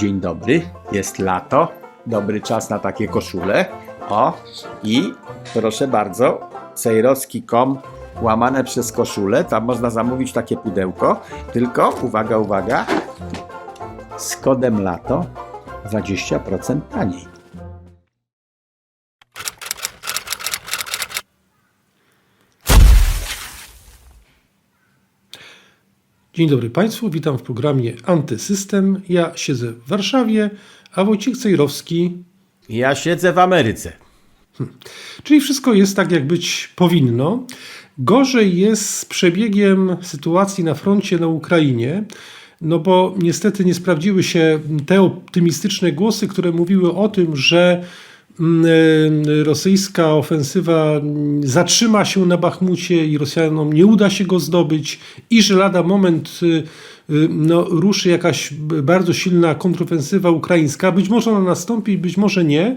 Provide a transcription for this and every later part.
Dzień dobry, jest lato, dobry czas na takie koszule. O, i proszę bardzo, sejrowski.com łamane przez koszule, tam można zamówić takie pudełko, tylko uwaga, uwaga, z kodem lato 20% taniej. Dzień dobry Państwu, witam w programie Antysystem. Ja siedzę w Warszawie, a Wojciech Cejrowski, Ja siedzę w Ameryce. czyli wszystko jest tak, jak być powinno. Gorzej jest z przebiegiem sytuacji na froncie na Ukrainie, no bo niestety nie sprawdziły się te optymistyczne głosy, które mówiły o tym, że rosyjska ofensywa mm, zatrzyma się na Bachmucie i Rosjanom nie uda się go zdobyć i że lada moment y, y, no, ruszy jakaś bardzo silna kontrofensywa ukraińska. Być może ona nastąpi, być może nie.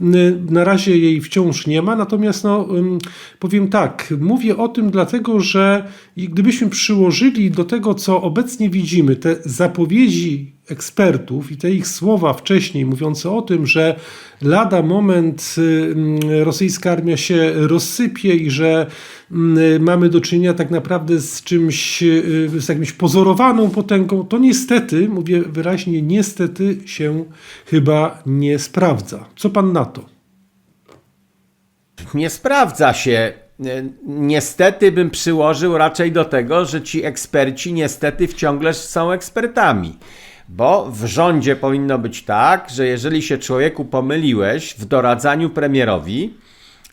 Y, Na razie jej wciąż nie ma, natomiast no, powiem tak, mówię o tym dlatego, że gdybyśmy przyłożyli do tego, co obecnie widzimy, te zapowiedzi ekspertów i te ich słowa wcześniej mówiące o tym, że lada moment y, mm, rosyjska armia się rozsypie i że mm, mamy do czynienia tak naprawdę z czymś, y, z jakimś pozorowaną potęgą, to niestety, mówię wyraźnie, niestety się chyba nie sprawdza. Co pan na to? Nie sprawdza się. Niestety bym przyłożył raczej do tego, że ci eksperci niestety wciąż są ekspertami. Bo w rządzie powinno być tak, że jeżeli się człowieku pomyliłeś w doradzaniu premierowi,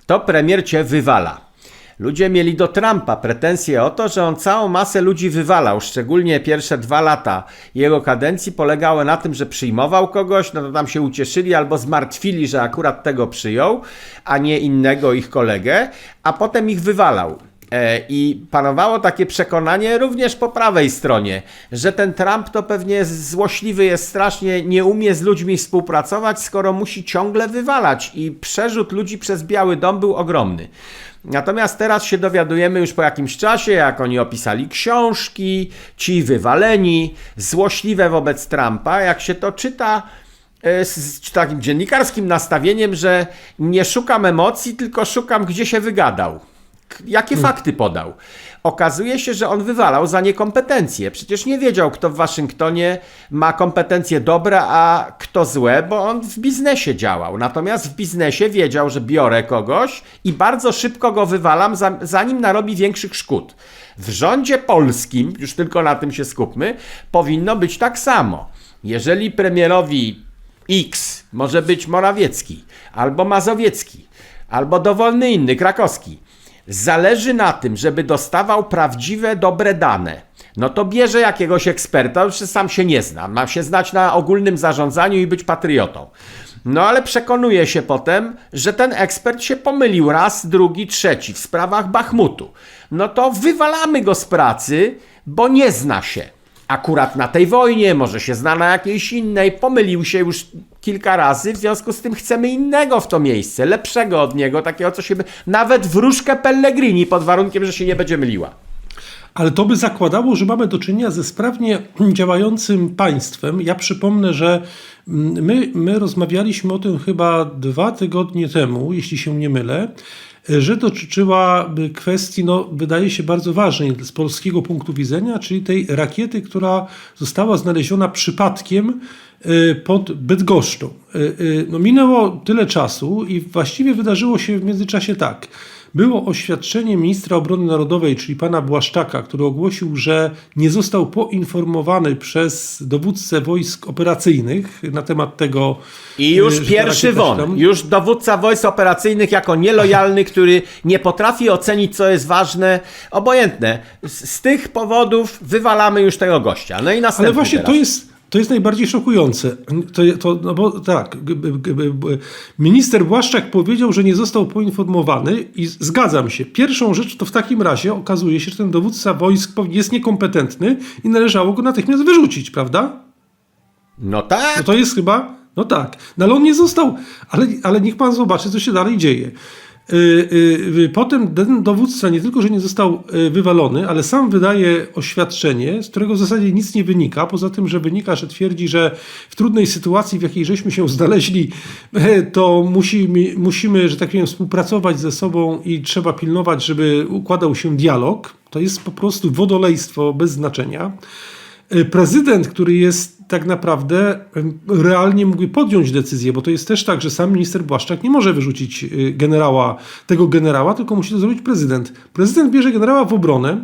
to premier cię wywala. Ludzie mieli do Trumpa pretensje o to, że on całą masę ludzi wywalał, szczególnie pierwsze dwa lata jego kadencji polegały na tym, że przyjmował kogoś, no to tam się ucieszyli albo zmartwili, że akurat tego przyjął, a nie innego ich kolegę, a potem ich wywalał. E, I panowało takie przekonanie również po prawej stronie, że ten Trump to pewnie złośliwy jest strasznie, nie umie z ludźmi współpracować, skoro musi ciągle wywalać i przerzut ludzi przez Biały Dom był ogromny. Natomiast teraz się dowiadujemy już po jakimś czasie, jak oni opisali książki, ci wywaleni, złośliwe wobec Trumpa, jak się to czyta e, z z takim dziennikarskim nastawieniem, że nie szukam emocji, tylko szukam, gdzie się wygadał. Jakie fakty podał? Okazuje się, że on wywalał za niekompetencje. Przecież nie wiedział, kto w Waszyngtonie ma kompetencje dobre, a kto złe, bo on w biznesie działał. Natomiast w biznesie wiedział, że biorę kogoś i bardzo szybko go wywalam, za- zanim narobi większych szkód. W rządzie polskim, już tylko na tym się skupmy, powinno być tak samo. Jeżeli premierowi X może być Morawiecki, albo Mazowiecki, albo dowolny inny, krakowski. Zależy na tym, żeby dostawał prawdziwe, dobre dane. No to bierze jakiegoś eksperta, już sam się nie zna. Ma się znać na ogólnym zarządzaniu i być patriotą. No ale przekonuje się potem, że ten ekspert się pomylił raz, drugi, trzeci w sprawach Bachmutu. No to wywalamy go z pracy, bo nie zna się akurat na tej wojnie, może się zna na jakiejś innej, pomylił się już kilka razy, w związku z tym chcemy innego w to miejsce, lepszego od niego, takiego, co się by... Nawet wróżkę Pellegrini, pod warunkiem, że się nie będzie myliła. Ale to by zakładało, że mamy do czynienia ze sprawnie działającym państwem. Ja przypomnę, że mm, my, my rozmawialiśmy o tym chyba dwa tygodnie temu, jeśli się nie mylę, że dotyczyła by kwestii, no, wydaje się bardzo ważnej z polskiego punktu widzenia, czyli tej rakiety, która została znaleziona przypadkiem y, pod Bydgoszczą. Y, y, No, minęło tyle czasu i właściwie wydarzyło się w międzyczasie tak. Było oświadczenie ministra obrony narodowej, czyli pana Błaszczaka, który ogłosił, że nie został poinformowany przez dowódcę wojsk operacyjnych na temat tego. I y, już pierwszy won, tam- już dowódca wojsk operacyjnych jako nielojalny, który nie potrafi ocenić, co jest ważne, obojętne. Z, z tych powodów wywalamy już tego gościa. No i następny Ale właśnie teraz. to jest, to jest najbardziej szokujące. To, to, no bo tak, minister Błaszczak powiedział, że nie został poinformowany i zgadzam się. Pierwszą rzecz to w takim razie okazuje się, że ten dowódca wojsk jest niekompetentny i należało go natychmiast wyrzucić, prawda? No tak, No to jest chyba, no tak. No ale on nie został, ale, ale niech pan zobaczy, co się dalej dzieje. Y, y, y, Potem ten dowódca nie tylko, że nie został wywalony, ale sam wydaje oświadczenie, z którego w zasadzie nic nie wynika, poza tym, że wynika, że twierdzi, że w trudnej sytuacji, w jakiej żeśmy się znaleźli, to musimy, musimy, że tak powiem, współpracować ze sobą i trzeba pilnować, żeby układał się dialog. To jest po prostu wodolejstwo bez znaczenia. Prezydent, który jest tak naprawdę realnie mógłby podjąć decyzję, bo to jest też tak, że sam minister Błaszczak nie może wyrzucić y, generała, tego generała, tylko musi to zrobić prezydent. Prezydent bierze generała w obronę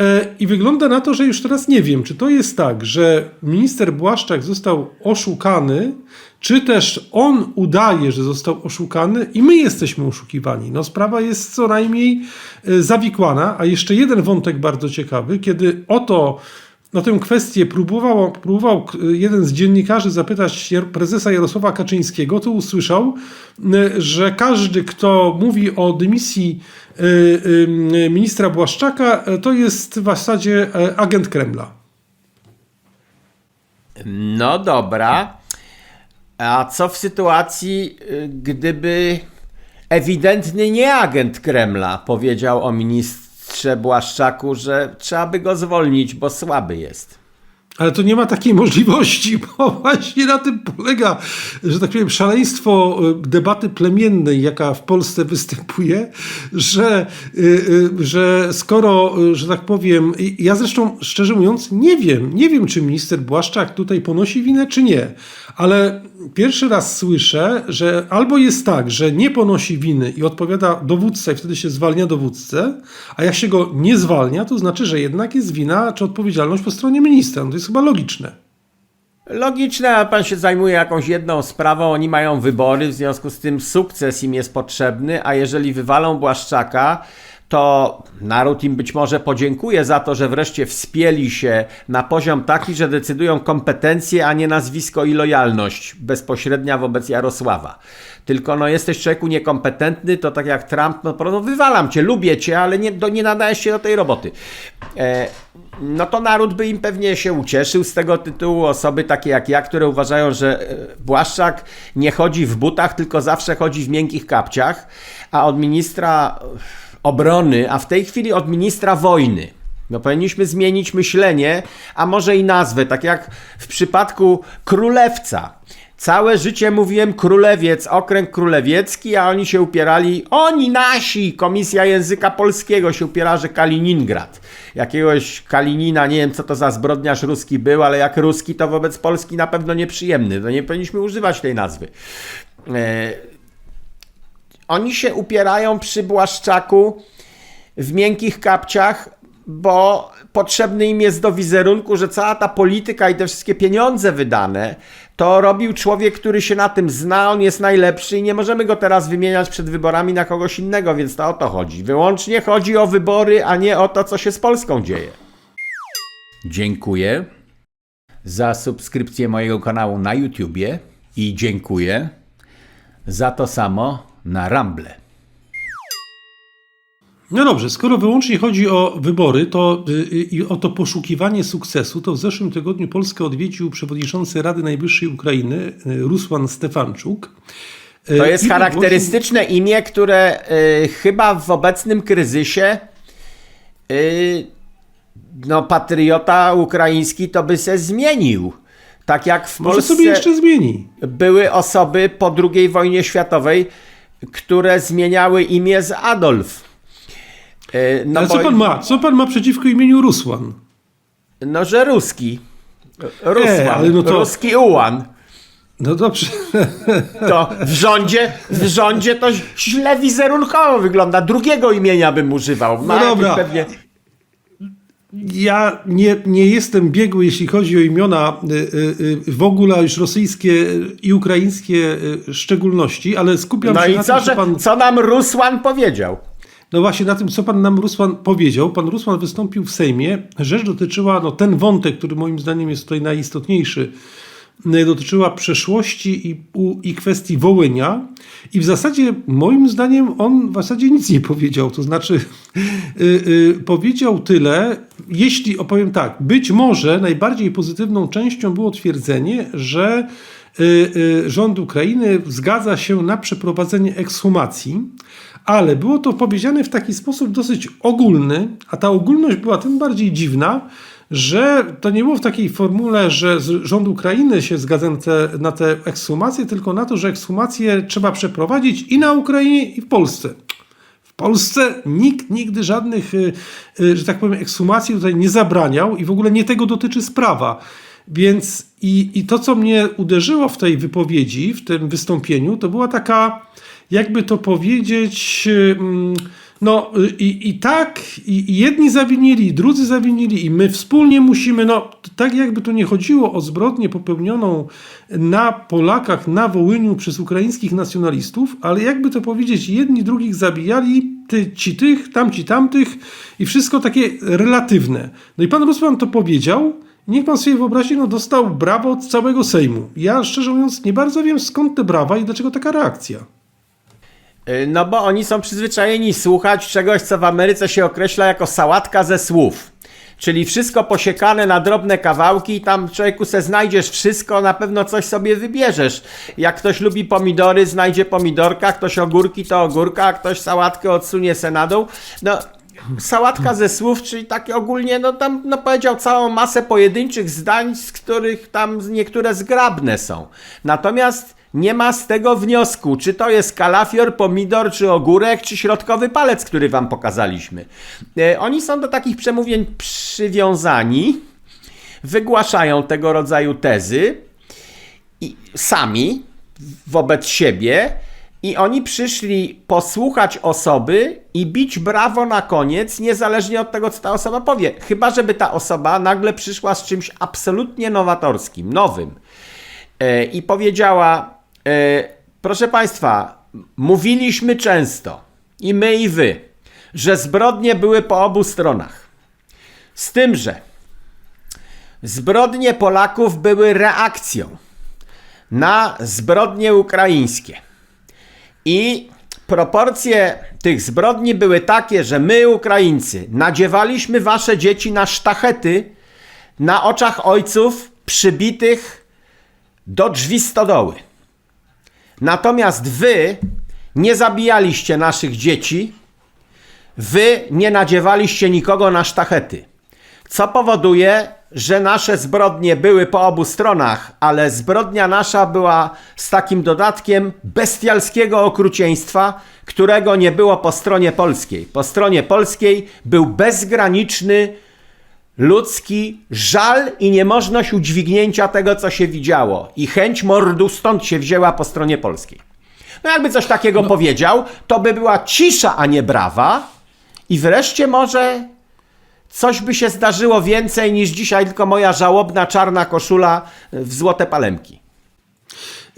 e, i wygląda na to, że już teraz nie wiem, czy to jest tak, że minister Błaszczak został oszukany, czy też on udaje, że został oszukany i my jesteśmy oszukiwani. No sprawa jest co najmniej e, zawikłana, a jeszcze jeden wątek bardzo ciekawy, kiedy oto na tę kwestię próbował, próbował jeden z dziennikarzy zapytać prezesa Jarosława Kaczyńskiego, to usłyszał, y, że każdy, kto mówi o dymisji y, y, ministra Błaszczaka, to jest w zasadzie agent Kremla. No dobra. A co w sytuacji, gdyby ewidentny nieagent Kremla powiedział o ministrze Błaszczaku, że trzeba by go zwolnić, bo słaby jest? Ale to nie ma takiej możliwości, bo właśnie na tym polega, że tak powiem, szaleństwo y, debaty plemiennej, jaka w Polsce występuje, że, y, y, że skoro, że tak powiem, ja zresztą szczerze mówiąc nie wiem, nie wiem, czy minister Błaszczak tutaj ponosi winę, czy nie, ale pierwszy raz słyszę, że albo jest tak, że nie ponosi winy i odpowiada dowódca i wtedy się zwalnia dowódcę, a jak się go nie zwalnia, to znaczy, że jednak jest wina czy odpowiedzialność po stronie ministra. No jest chyba logiczne. Logiczne, a pan się zajmuje jakąś jedną sprawą, oni mają wybory, w związku z tym sukces im jest potrzebny, a jeżeli wywalą Błaszczaka, to naród im być może podziękuje za to, że wreszcie wspięli się na poziom taki, że decydują kompetencje, a nie nazwisko i lojalność bezpośrednia wobec Jarosława. Tylko no jesteś człowieku niekompetentny, to tak jak Trump, no, no wywalam cię, lubię cię, ale nie, do, nie nadajesz się do tej roboty. E, no to naród by im pewnie się ucieszył z tego tytułu. Osoby takie jak ja, które uważają, że e, Błaszczak nie chodzi w butach, tylko zawsze chodzi w miękkich kapciach, a od ministra obrony, a w tej chwili od ministra wojny. No powinniśmy zmienić myślenie, a może i nazwę, tak jak w przypadku królewca. Całe życie mówiłem królewiec, okręg królewiecki, a oni się upierali, oni nasi, Komisja Języka Polskiego się upiera, że Kaliningrad. Jakiegoś Kalinina, nie wiem co to za zbrodniarz ruski był, ale jak ruski to wobec Polski na pewno nieprzyjemny. To nie powinniśmy używać tej nazwy. Oni się upierają przy Błaszczaku w miękkich kapciach, bo potrzebny im jest do wizerunku, że cała ta polityka i te wszystkie pieniądze wydane, to robił człowiek, który się na tym zna, on jest najlepszy i nie możemy go teraz wymieniać przed wyborami na kogoś innego, więc to o to chodzi. Wyłącznie chodzi o wybory, a nie o to, co się z Polską dzieje. Dziękuję za subskrypcję mojego kanału na YouTubie i dziękuję za to samo na Rumble. No dobrze, skoro wyłącznie chodzi o wybory to, y, i o to poszukiwanie sukcesu, to w zeszłym tygodniu Polskę odwiedził przewodniczący Rady Najwyższej Ukrainy y, Rusłan Stefanczuk. Y, To jest charakterystyczne imię, które y, chyba w obecnym kryzysie y, no, patriota ukraiński to by se zmienił. Tak jak w Może Polsce sobie jeszcze zmieni. były osoby po II wojnie światowej, które zmieniały imię z Adolf. Y, No, Ale bo- co pan ma? Co pan ma przeciwko imieniu Rusłan? no że ruski. Rusłan, ale no to- ruski ułan. No dobrze. To w rządzie, w rządzie to źle wizerunkowo wygląda. Drugiego imienia bym używał. Ma No dobra. Pewnie... Ja nie, nie jestem biegły, jeśli chodzi o imiona y, y, y, w ogóle już rosyjskie i ukraińskie w szczególności, ale skupiam No się na co, tym, co że, pan... co nam Rusłan powiedział? No właśnie na tym, co pan nam Rusłan powiedział. Pan Rusłan wystąpił w Sejmie. Rzecz dotyczyła, no ten wątek, który moim zdaniem jest tutaj najistotniejszy, dotyczyła przeszłości i, i kwestii Wołynia. I w zasadzie, moim zdaniem, on w zasadzie nic nie powiedział. To znaczy, y, y, powiedział tyle, jeśli opowiem tak, być może najbardziej pozytywną częścią było twierdzenie, że y, rząd Ukrainy zgadza się na przeprowadzenie ekshumacji, ale było to powiedziane w taki sposób dosyć ogólny, a ta ogólność była tym bardziej dziwna, że to nie było w takiej formule, że rząd Ukrainy się zgadza na te, na te ekshumacje, tylko na to, że ekshumacje trzeba przeprowadzić i na Ukrainie, i w Polsce. W Polsce nikt nigdy żadnych, y, y, że tak powiem, ekshumacji tutaj nie zabraniał i w ogóle nie tego dotyczy sprawa. Więc i, i to, co mnie uderzyło w tej wypowiedzi, w tym wystąpieniu, to była taka, jakby to powiedzieć, y, mm, no i, i tak, i, i jedni zawinili, i drudzy zawinili, i my wspólnie musimy, no tak jakby to nie chodziło o zbrodnię popełnioną na Polakach na Wołyniu przez ukraińskich nacjonalistów, ale jakby to powiedzieć, jedni drugich zabijali, ty, ci tych, tamci tamtych i wszystko takie relatywne. No i pan Rusman to powiedział, Niech pan sobie wyobrazi, no dostał brawo od całego Sejmu. Ja szczerze mówiąc nie bardzo wiem skąd te brawa i dlaczego taka reakcja. Y, No bo oni są przyzwyczajeni słuchać czegoś, co w Ameryce się określa jako sałatka ze słów. Czyli wszystko posiekane na drobne kawałki i tam człowieku se znajdziesz wszystko, na pewno coś sobie wybierzesz. Jak ktoś lubi pomidory, znajdzie pomidorka, ktoś ogórki, to ogórka, a ktoś sałatkę odsunie se na dół. No, sałatka ze słów, czyli takie ogólnie, no tam no, powiedział całą masę pojedynczych zdań, z których tam niektóre zgrabne są. Natomiast nie ma z tego wniosku, czy to jest kalafior, pomidor, czy ogórek, czy środkowy palec, który wam pokazaliśmy. E, oni są do takich przemówień przywiązani, wygłaszają tego rodzaju tezy i sami wobec siebie i oni przyszli posłuchać osoby i bić brawo na koniec, niezależnie od tego, co ta osoba powie. Chyba, żeby ta osoba nagle przyszła z czymś absolutnie nowatorskim, nowym e, i powiedziała: e, Proszę Państwa, mówiliśmy często, i my, i Wy, że zbrodnie były po obu stronach. Z tym, że zbrodnie Polaków były reakcją na zbrodnie ukraińskie. I proporcje tych zbrodni były takie, że my, Ukraińcy, nadziewaliśmy wasze dzieci na sztachety na oczach ojców przybitych do drzwi stodoły. Natomiast wy nie zabijaliście naszych dzieci, wy nie nadziewaliście nikogo na sztachety. Co powoduje, że nasze zbrodnie były po obu stronach, ale zbrodnia nasza była z takim dodatkiem bestialskiego okrucieństwa, którego nie było po stronie polskiej. Po stronie polskiej był bezgraniczny ludzki żal i niemożność udźwignięcia tego, co się widziało. I chęć mordu stąd się wzięła po stronie polskiej. No jakby coś takiego powiedział, to by była cisza, a nie brawa. I wreszcie może coś by się zdarzyło więcej niż dzisiaj tylko moja żałobna czarna koszula w złote palemki.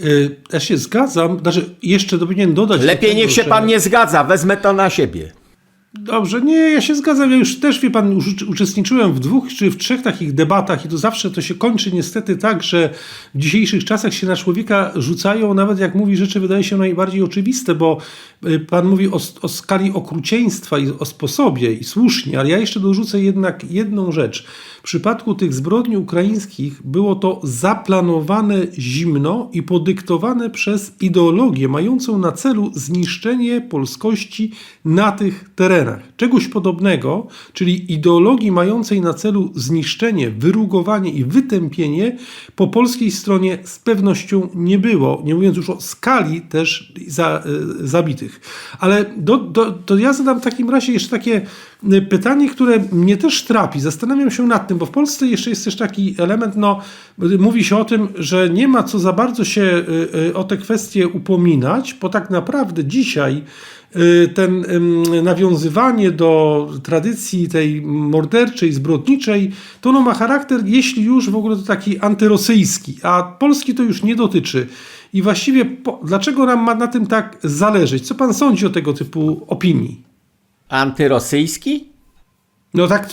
Y, Ja się zgadzam, znaczy jeszcze powinien dodać. do Lepiej tego, niech się że- pan nie zgadza, wezmę to na siebie. Dobrze, nie, ja się zgadzam. Ja już też, wie pan, uczestniczyłem w dwóch czy w trzech takich debatach i to zawsze to się kończy niestety tak, że w dzisiejszych czasach się na człowieka rzucają, nawet jak mówi rzeczy wydaje się najbardziej oczywiste, bo y, pan mówi o, o skali okrucieństwa i o sposobie i słusznie, ale ja jeszcze dorzucę jednak jedną rzecz. Przypadku tych zbrodni ukraińskich było to zaplanowane zimno i podyktowane przez ideologię mającą na celu zniszczenie polskości na tych terenach. Czegoś podobnego, czyli ideologii mającej na celu zniszczenie, wyrugowanie i wytępienie po polskiej stronie z pewnością nie było, nie mówiąc już o skali też za, y, zabitych. Ale do, do, to ja zadam w takim razie jeszcze takie y, pytanie, które mnie też trapi. Zastanawiam się nad tym, bo w Polsce jeszcze jest też taki element, no, mówi się o tym, że nie ma co za bardzo się y, y, o te kwestie upominać, bo tak naprawdę dzisiaj y, ten nawiązywanie do tradycji tej morderczej, zbrodniczej, to ono ma charakter, jeśli już w ogóle to taki antyrosyjski, a Polski to już nie dotyczy. I właściwie po, dlaczego nam ma na tym tak zależeć? Co pan sądzi o tego typu opinii? Antyrosyjski? No tak,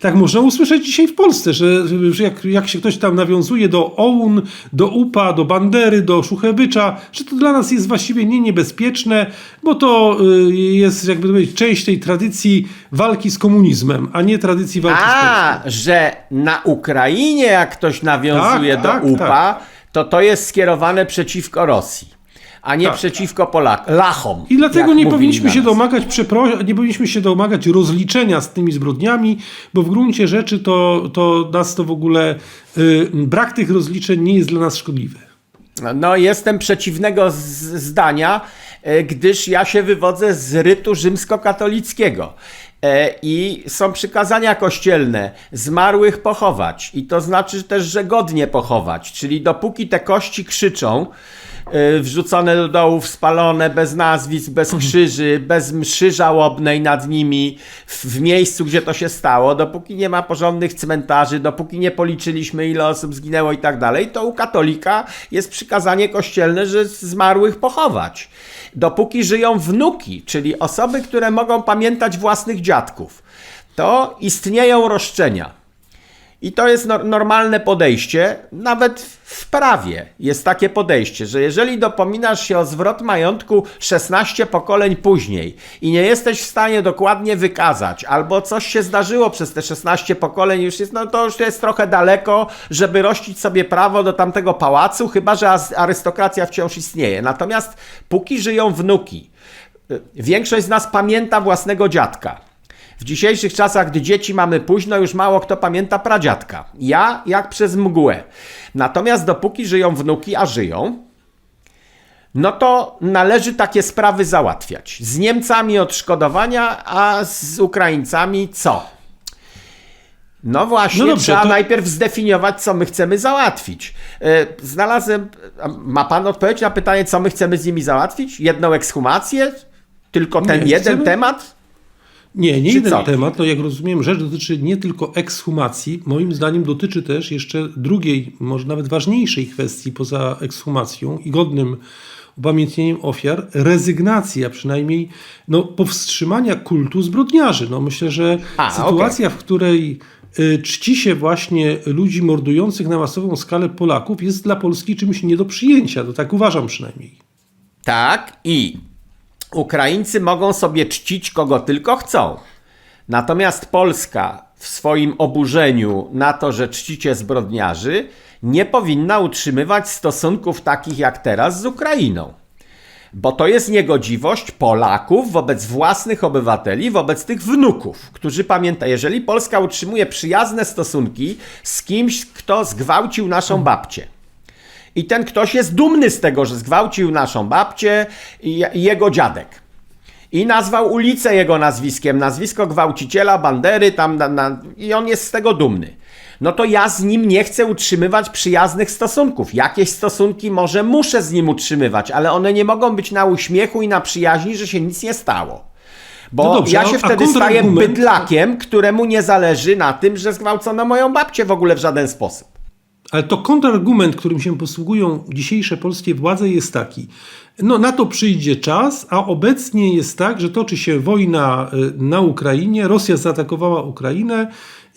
tak można usłyszeć dzisiaj w Polsce, że, że jak, jak się ktoś tam nawiązuje do OUN, do UPA, do Bandery, do Szuchewycza, że to dla nas jest właściwie nie niebezpieczne, bo to y, jest jakby to powiedzieć część tej tradycji walki z komunizmem, a nie tradycji walki z Polską. A, że na Ukrainie jak ktoś nawiązuje Tak, do tak, UPA, tak. to to jest skierowane przeciwko Rosji. A nie Tak. przeciwko Polakom, lachom. I dlatego nie powinniśmy się domagać przepro... nie powinniśmy się domagać rozliczenia z tymi zbrodniami, bo w gruncie rzeczy to, to nas to w ogóle y, brak tych rozliczeń nie jest dla nas szkodliwy. No, jestem przeciwnego zdania, e, gdyż ja się wywodzę z rytu rzymskokatolickiego. E, I są przykazania kościelne zmarłych pochować. I to znaczy też, że godnie pochować. Czyli dopóki te kości krzyczą, wrzucone do dołów, spalone, bez nazwisk, bez krzyży, bez mszy żałobnej nad nimi, w, w miejscu, gdzie to się stało, dopóki nie ma porządnych cmentarzy, dopóki nie policzyliśmy, ile osób zginęło i tak dalej, to u katolika jest przykazanie kościelne, że zmarłych pochować. Dopóki żyją wnuki, czyli osoby, które mogą pamiętać własnych dziadków, to istnieją roszczenia. I to jest nor- normalne podejście, nawet w prawie jest takie podejście, że jeżeli dopominasz się o zwrot majątku 16 pokoleń później i nie jesteś w stanie dokładnie wykazać, albo coś się zdarzyło przez te 16 pokoleń, już jest, no to już jest trochę daleko, żeby rościć sobie prawo do tamtego pałacu, chyba że arystokracja wciąż istnieje. Natomiast póki żyją wnuki, y, większość z nas pamięta własnego dziadka. W dzisiejszych czasach, gdy dzieci mamy późno, już mało kto pamięta pradziadka. Ja jak przez mgłę. Natomiast dopóki żyją wnuki, a żyją, no to należy takie sprawy załatwiać. Z Niemcami odszkodowania, a z Ukraińcami co? No właśnie, No dobrze, trzeba to- najpierw zdefiniować, co my chcemy załatwić. E, Znalazłem. Ma pan odpowiedź na pytanie, co my chcemy z nimi załatwić? Jedną ekshumację? Tylko ten Nie, jeden chcemy- temat? Nie, nie jeden temat. No jak rozumiem, rzecz dotyczy nie tylko ekshumacji. Moim zdaniem dotyczy też jeszcze drugiej, może nawet ważniejszej kwestii poza ekshumacją i godnym upamiętnieniem ofiar, rezygnacji, a przynajmniej no, powstrzymania kultu zbrodniarzy. No, myślę, że A, sytuacja, w której y, czci się właśnie ludzi mordujących na masową skalę Polaków jest dla Polski czymś nie do przyjęcia. To tak uważam przynajmniej. Tak, i Ukraińcy mogą sobie czcić kogo tylko chcą. Natomiast Polska w swoim oburzeniu na to, że czcicie zbrodniarzy, nie powinna utrzymywać stosunków takich jak teraz z Ukrainą. Bo to jest niegodziwość Polaków wobec własnych obywateli, wobec tych wnuków, którzy pamiętają, jeżeli Polska utrzymuje przyjazne stosunki z kimś, kto zgwałcił naszą babcię. I ten ktoś jest dumny z tego, że zgwałcił naszą babcię i jego dziadek. I nazwał ulicę jego nazwiskiem, nazwisko gwałciciela, bandery, tam, na, na, i on jest z tego dumny. No to ja z nim nie chcę utrzymywać przyjaznych stosunków. Jakieś stosunki może muszę z nim utrzymywać, ale one nie mogą być na uśmiechu i na przyjaźni, że się nic nie stało. Bo No dobrze, ja się a wtedy staję bydlakiem, któremu nie zależy na tym, że zgwałcono moją babcię w ogóle w żaden sposób. Ale to kontrargument, którym się posługują dzisiejsze polskie władze, jest taki. No, na to przyjdzie czas, a obecnie jest tak, że toczy się wojna y, na Ukrainie, Rosja zaatakowała Ukrainę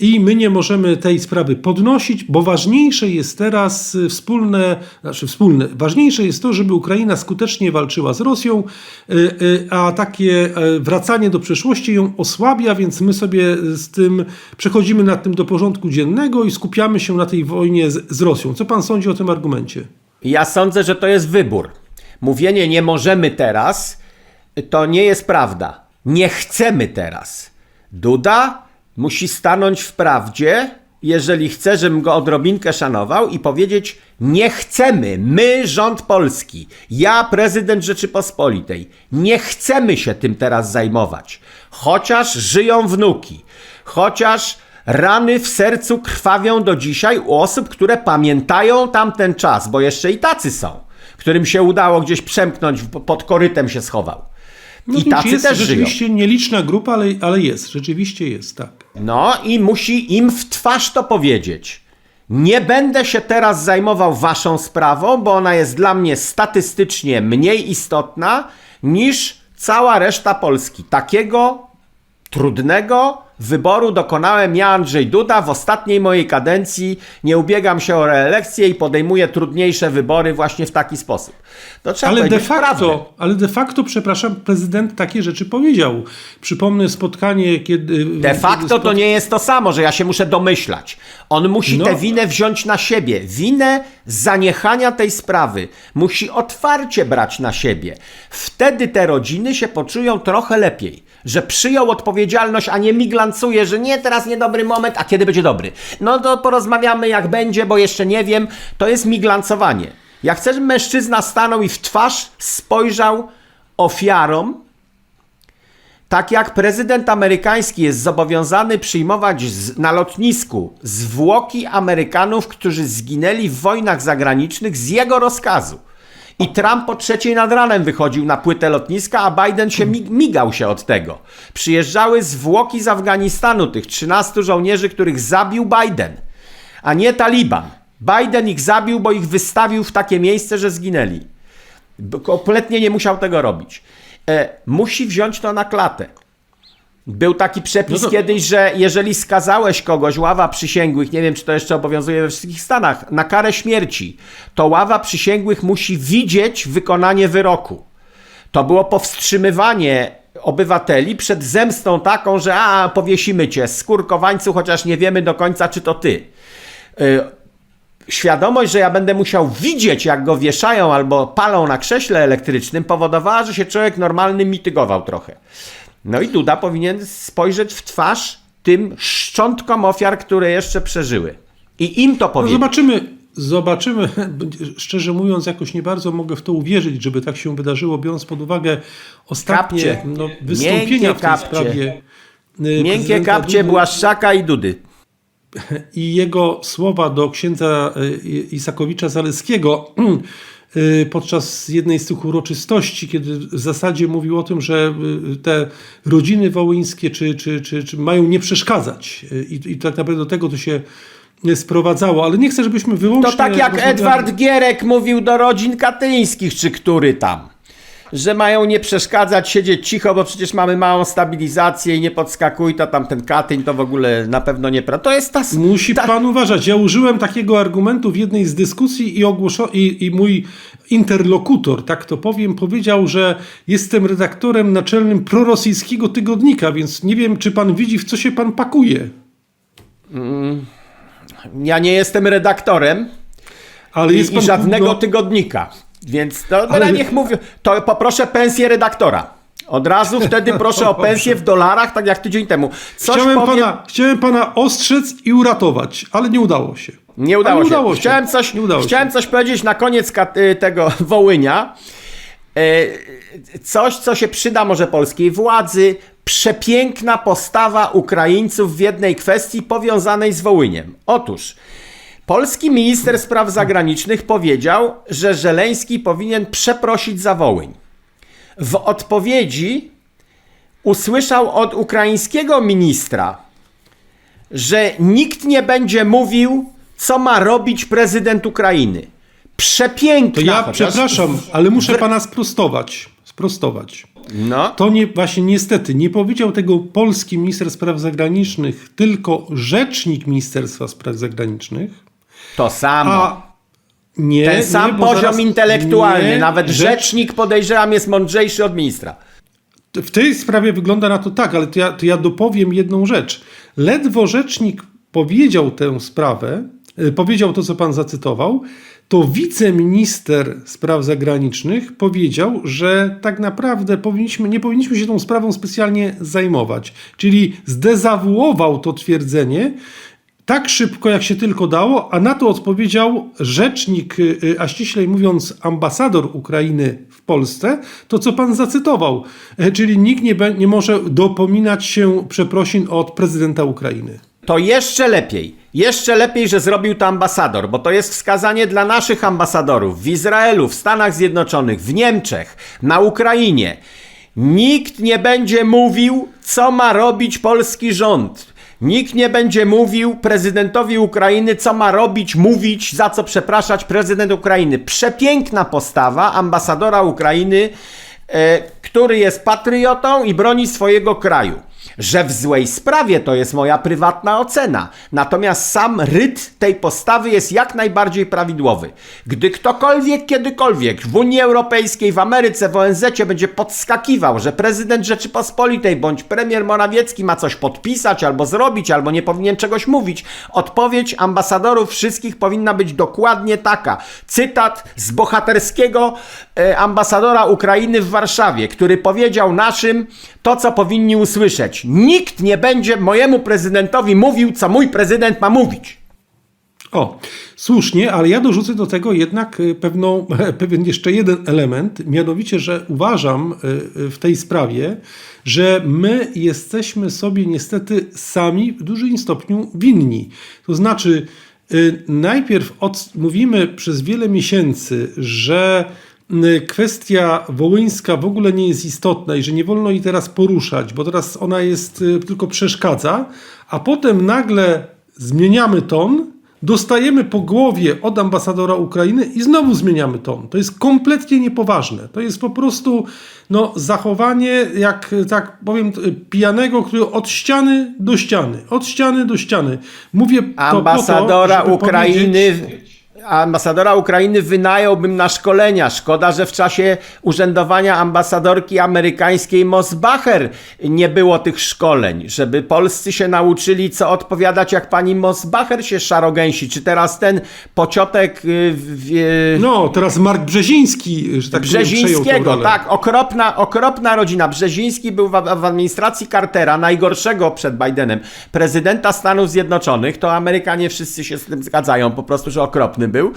i my nie możemy tej sprawy podnosić, bo ważniejsze jest teraz y, wspólne, znaczy wspólne, ważniejsze jest to, żeby Ukraina skutecznie walczyła z Rosją, y, y, a takie y, wracanie do przeszłości ją osłabia, więc my sobie z tym przechodzimy nad tym do porządku dziennego i skupiamy się na tej wojnie z, z Rosją. Co pan sądzi o tym argumencie? Ja sądzę, że to jest wybór. Mówienie nie możemy teraz to nie jest prawda. Nie chcemy teraz. Duda musi stanąć w prawdzie, jeżeli chce, żebym go odrobinkę szanował i powiedzieć: Nie chcemy, my, rząd polski, ja, prezydent Rzeczypospolitej, nie chcemy się tym teraz zajmować. Chociaż żyją wnuki, chociaż rany w sercu krwawią do dzisiaj u osób, które pamiętają tamten czas, bo jeszcze i tacy są, którym się udało gdzieś przemknąć, pod korytem się schował. No I tacy jest też żyją. rzeczywiście nieliczna grupa, ale, ale jest, rzeczywiście jest, tak. No i musi im w twarz to powiedzieć. Nie będę się teraz zajmował waszą sprawą, bo ona jest dla mnie statystycznie mniej istotna niż cała reszta Polski. Takiego trudnego, Wyboru dokonałem ja, Andrzej Duda, w ostatniej mojej kadencji. Nie ubiegam się o reelekcję i podejmuję trudniejsze wybory właśnie w taki sposób. To trzeba Ale de prawdę. facto, ale de facto, przepraszam, prezydent takie rzeczy powiedział. Przypomnę spotkanie, kiedy... De facto to nie jest to samo, że ja się muszę domyślać. On musi No. tę winę wziąć na siebie. Winę zaniechania tej sprawy musi otwarcie brać na siebie. Wtedy te rodziny się poczują trochę lepiej, że przyjął odpowiedzialność, a nie miglancuje, że nie, teraz niedobry moment, a kiedy będzie dobry. No to porozmawiamy jak będzie, bo jeszcze nie wiem. To jest miglancowanie. Ja chcę, żeby mężczyzna stanął i w twarz spojrzał ofiarom, tak jak prezydent amerykański jest zobowiązany przyjmować z, na lotnisku zwłoki Amerykanów, którzy zginęli w wojnach zagranicznych z jego rozkazu. I Trump po trzeciej nad ranem wychodził na płytę lotniska, a Biden się mig- migał się od tego. Przyjeżdżały zwłoki z Afganistanu, tych 13 żołnierzy, których zabił Biden, a nie Taliban. Biden ich zabił, bo ich wystawił w takie miejsce, że zginęli. Kompletnie nie musiał tego robić. E, musi wziąć to na klatę. Był taki przepis No to- kiedyś, że jeżeli skazałeś kogoś, ława przysięgłych, nie wiem czy to jeszcze obowiązuje we wszystkich Stanach, na karę śmierci, to ława przysięgłych musi widzieć wykonanie wyroku. To było powstrzymywanie obywateli przed zemstą taką, że a, powiesimy cię, skórkowańcu, chociaż nie wiemy do końca, czy to ty. Y, świadomość, że ja będę musiał widzieć, jak go wieszają albo palą na krześle elektrycznym, powodowała, że się człowiek normalny mitygował trochę. No i Duda powinien spojrzeć w twarz tym szczątkom ofiar, które jeszcze przeżyły. I im to No powiedzieć. zobaczymy, zobaczymy. Szczerze mówiąc, jakoś nie bardzo mogę w to uwierzyć, żeby tak się wydarzyło, biorąc pod uwagę ostatnie Kapcie. no, wystąpienia Miękkie w tej kapcie. sprawie. y, Miękkie kapcie Dudy Błaszczaka i Dudy. I jego słowa do księdza y, Isakowicza Zaleskiego podczas jednej z tych uroczystości, kiedy w zasadzie mówił o tym, że y, te rodziny wołyńskie czy, czy, czy, czy mają nie przeszkadzać. Y, I, I tak naprawdę do tego to się y, sprowadzało. Ale nie chcę, żebyśmy wyłącznie... To tak jak Edward Gierek mówił do rodzin katyńskich, czy który tam. Że mają nie przeszkadzać, siedzieć cicho, bo przecież mamy małą stabilizację i nie podskakuj, to tam ten Katyń to w ogóle na pewno nie pra. To jest ta... Musi ta... pan uważać. Ja użyłem takiego argumentu w jednej z dyskusji i, ogłoszo- i, i mój interlokutor, tak to powiem, powiedział, że jestem redaktorem naczelnym prorosyjskiego tygodnika, więc nie wiem, czy pan widzi, w co się pan pakuje. Ja nie jestem redaktorem Ale i, jest i pan żadnego no, tygodnika. Więc to Ale- Ale... niech mówię, to poproszę pensję redaktora. Od razu wtedy proszę o pensję w dolarach, tak jak tydzień temu. Coś Chciałem, powiem... pana, chciałem pana ostrzec i uratować, ale nie udało się. Nie udało, Ale się. udało się. Chciałem, coś, Nie udało się. chciałem coś powiedzieć na koniec y, tego Wołynia. E, Coś, co się przyda może polskiej władzy. Przepiękna postawa Ukraińców w jednej kwestii powiązanej z Wołyniem. Otóż polski minister spraw zagranicznych powiedział, że Żeleński powinien przeprosić za Wołyń. W odpowiedzi usłyszał od ukraińskiego ministra, że nikt nie będzie mówił, co ma robić prezydent Ukrainy. Przepiękna. To ja przepraszam, ale muszę pana sprostować. Sprostować. No, To nie, właśnie niestety nie powiedział tego polski minister spraw zagranicznych, tylko rzecznik Ministerstwa Spraw Zagranicznych. To samo. A nie, Ten sam nie, poziom zaraz- intelektualny. nie, Nawet rzecz- rzecznik podejrzewam jest mądrzejszy od ministra. W tej sprawie wygląda na to tak, ale to ja, to ja dopowiem jedną rzecz. Ledwo rzecznik powiedział tę sprawę, e, powiedział to, co pan zacytował, to wiceminister spraw zagranicznych powiedział, że tak naprawdę powinniśmy, nie powinniśmy się tą sprawą specjalnie zajmować. Czyli zdezawuował to twierdzenie tak szybko, jak się tylko dało, a na to odpowiedział rzecznik, y, y, a ściślej mówiąc ambasador Ukrainy w Polsce, to co pan zacytował. E, Czyli nikt nie, nie może dopominać się przeprosin od prezydenta Ukrainy. To jeszcze lepiej. Jeszcze lepiej, że zrobił to ambasador, bo to jest wskazanie dla naszych ambasadorów w Izraelu, w Stanach Zjednoczonych, w Niemczech, na Ukrainie. Nikt nie będzie mówił, co ma robić polski rząd. Nikt nie będzie mówił prezydentowi Ukrainy, co ma robić, mówić, za co przepraszać prezydent Ukrainy. Przepiękna postawa ambasadora Ukrainy, e, który jest patriotą i broni swojego kraju. Że w złej sprawie to jest moja prywatna ocena. Natomiast sam ryt tej postawy jest jak najbardziej prawidłowy. Gdy ktokolwiek kiedykolwiek w Unii Europejskiej, w Ameryce, w ONZ będzie podskakiwał, że prezydent Rzeczypospolitej bądź premier Morawiecki ma coś podpisać albo zrobić, albo nie powinien czegoś mówić, odpowiedź ambasadorów wszystkich powinna być dokładnie taka. Cytat z bohaterskiego e, ambasadora Ukrainy w Warszawie, który powiedział naszym to, co powinni usłyszeć. Nikt nie będzie mojemu prezydentowi mówił, co mój prezydent ma mówić. O, słusznie, ale ja dorzucę do tego jednak y, pewną, pewien jeszcze jeden element, mianowicie, że uważam y, w tej sprawie, że my jesteśmy sobie niestety sami w dużym stopniu winni. To znaczy, najpierw od, mówimy przez wiele miesięcy, że kwestia wołyńska w ogóle nie jest istotna i że nie wolno jej teraz poruszać, bo teraz ona jest y, tylko przeszkadza, a potem nagle zmieniamy ton, dostajemy po głowie od ambasadora Ukrainy i znowu zmieniamy ton. To jest kompletnie niepoważne. To jest po prostu no, zachowanie, jak tak powiem, pijanego, który od ściany do ściany, od ściany do ściany. Mówię to Ambasadora po to, Ukrainy. powiedzieć- Ambasadora Ukrainy wynająłbym na szkolenia. Szkoda, że w czasie urzędowania ambasadorki amerykańskiej Mosbacher nie było tych szkoleń, żeby polscy się nauczyli, co odpowiadać, jak pani Mosbacher się szarogęsi. Czy teraz ten pociotek y, w, w, No, teraz Mark Brzeziński, że tak Brzezińskiego, tak, okropna, okropna rodzina. Brzeziński był w, w administracji Cartera, najgorszego przed Bidenem, prezydenta Stanów Zjednoczonych. To Amerykanie wszyscy się z tym zgadzają, po prostu, że okropny był.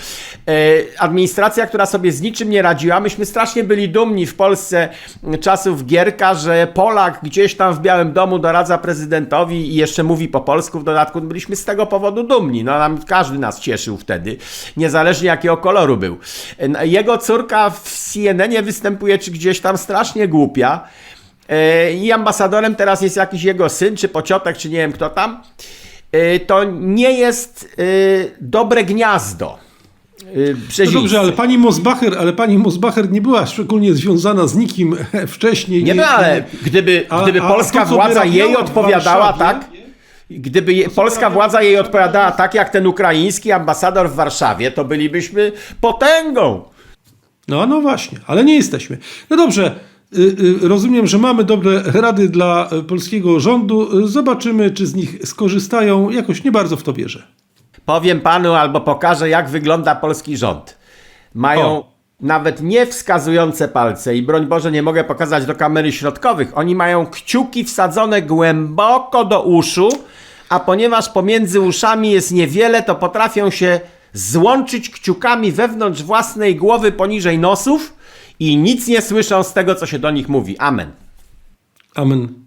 E, administracja, która sobie z niczym nie radziła. Myśmy strasznie byli dumni w Polsce czasów Gierka, że Polak gdzieś tam w Białym Domu doradza prezydentowi i jeszcze mówi po polsku w dodatku. Byliśmy z tego powodu dumni. No, nam, każdy nas cieszył wtedy, niezależnie jakiego koloru był. E, Jego córka w CNN-ie występuje, czy gdzieś tam strasznie głupia. E, I ambasadorem teraz jest jakiś jego syn, czy pociotek, czy nie wiem kto tam. To nie jest dobre gniazdo. E, No Brzezińscy. dobrze, ale pani Mosbacher, ale pani Mosbacher nie była szczególnie związana z nikim wcześniej. Nie, no, ale gdyby, A- gdyby polska to, władza jej odpowiadała tak, gdyby je, polska władza jej odpowiadała tak, jak ten ukraiński ambasador w Warszawie, to bylibyśmy potęgą. No, no właśnie, ale nie jesteśmy. No dobrze, y, y, rozumiem, że mamy dobre rady dla y, polskiego rządu. Y, Zobaczymy, czy z nich skorzystają. Jakoś nie bardzo w to wierzę. Powiem panu albo pokażę, jak wygląda polski rząd. Mają O. nawet nie wskazujące palce i broń Boże nie mogę pokazać do kamery środkowych. Oni mają kciuki wsadzone głęboko do uszu, a ponieważ pomiędzy uszami jest niewiele, to potrafią się złączyć kciukami wewnątrz własnej głowy poniżej nosów i nic nie słyszą z tego, co się do nich mówi. Amen. Amen.